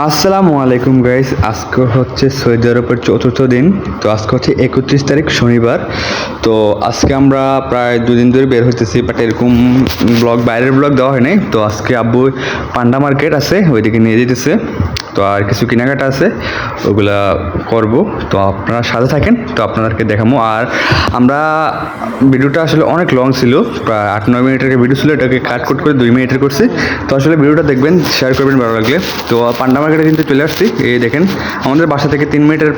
আসসালামু আলাইকুম গাইস আজকে হচ্ছে সৌদি আরবের চতুর্থ দিন, তো আজকে হচ্ছে একত্রিশ তারিখ শনিবার। তো আজকে আমরা প্রায় দুদিন ধরে বের হইতেছি বাট এরকম ব্লগ বাইরের ব্লগ দেওয়া হয়নি তো আজকে আব্বু পান্ডা মার্কেট আছে, ওইদিকে নিয়ে যেতেছে তো আর কিছু কেনাকাটা আছে, ওগুলা করব। তো আপনারা সাথে থাকেন, তো আপনাদেরকে দেখাবো আর আমরা, ভিডিওটা আসলে অনেক লং ছিল, প্রায় আট, নয় মিনিটের ভিডিও ছিল, এটাকে কাট কুট করে দুই মিনিটের করছি। তো আসলে ভিডিওটা দেখবেন শেয়ার করবেন, ভালো লাগলে। তো পান্ডা মার্কেটে কিন্তু চলে আসছি, এই দেখেন, আমাদের বাসা থেকে তিন মিনিটের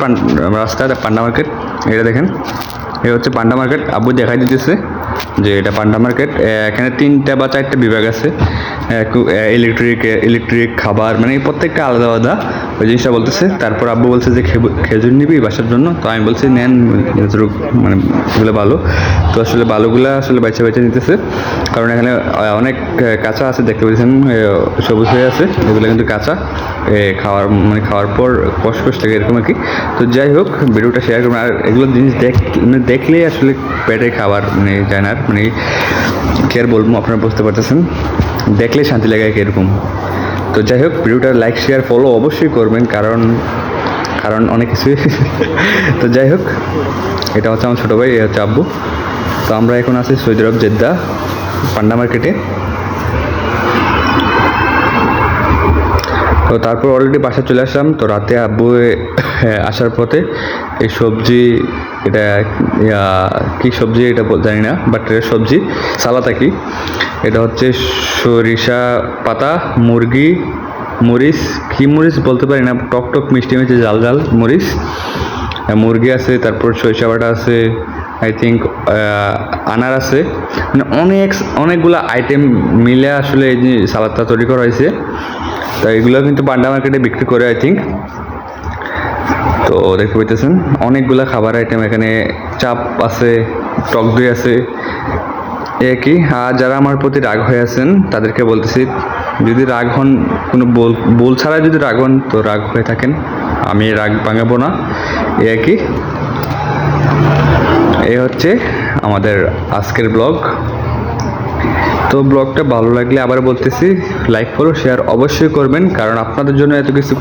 রাস্তা, পান্ডা মার্কেট এটা দেখেন। এই হচ্ছে পান্ডা মার্কেট আব্বু দেখাই দিতেছে। যে এটা পান্ডা মার্কেট। এখানে তিনটা বা চারটা বিভাগ আছে। ইলেকট্রিক ইলেকট্রিক খাবার মানে প্রত্যেকটা আলাদা আলাদা। ওই জিনিসটা বলতেছে, তারপর আব্বু বলছে যে খেজুর নিবি বাসার জন্য। তো আমি বলছি, নেন মানে এগুলো ভালো। তো আসলে ভালোগুলো আসলে বাইচে বাইচে নিতেছে। কারণ এখানে অনেক কাঁচা আছে, দেখতে পাচ্ছেন সবুজ হয়ে আছে। এগুলো কিন্তু কাঁচা। খাওয়ার মানে খাওয়ার পর কষ লাগে এরকম আর কি। তো যাই হোক, ভিডিওটা শেয়ার করবেন আর এগুলো জিনিস দেখ মানে দেখলেই আসলে পেটে খাবার মানে যায় না মানে কি আর বলব, আপনারা বুঝতে পারতেছেন। দেখলেই শান্তি লাগে এরকম। তো যাই হোক, ভিডিওটা লাইক শেয়ার ফলো অবশ্যই করবেন, কারণ কারণ অনেক কিছু। তো যাই হোক, এটা হচ্ছে আমার ছোটো ভাই, এ হচ্ছে আব্বু। তো আমরা এখন আছি সৌদি আরব জেদ্দা, পান্ডা মার্কেটে। তো তারপর অলরেডি বাসা চলে আসলাম। তো রাতে আব্বু আসার পথে এই সবজি, এটা কি সবজি এটা জানি না বাট সবজি সালাতা কি। এটা হচ্ছে সরিষা পাতা, মুরগি, মরিচ। কি মরিচ বলতে পারি না, টক টক মিষ্টি মিষ্টি জাল জাল মরিচ। মুরগি আছে, তারপর সরিষা বাটা আছে আই থিঙ্ক আনার আছে। মানে অনেক, অনেকগুলো আইটেম মিলে আসলে এই সালাদটা তৈরি করা হয়েছে। তো এগুলো কিন্তু পান্ডা মার্কেটে বিক্রি করে আই থিঙ্ক তো দেখতে পাইতেছেন, অনেকগুলা খাবার আইটেম এখানে, চাপ আছে, টক দই আছে। এ কি? আর যারা আমার প্রতি রাগ হয়ে আছেন, তাদেরকে বলতেছি, যদি রাগ হন, কোনো বল বল ছাড়া যদি রাগ হন, তো রাগ হয়ে থাকেন। আমি রাগ ভাঙাবো না। এ কি? এই হচ্ছে আমাদের আজকের ব্লগ। তো ব্লগটা ভালো লাগলে আবার বলতেছি লাইক ফলো শেয়ার অবশ্যই করবেন, কারণ আপনাদের জন্য এত কিছু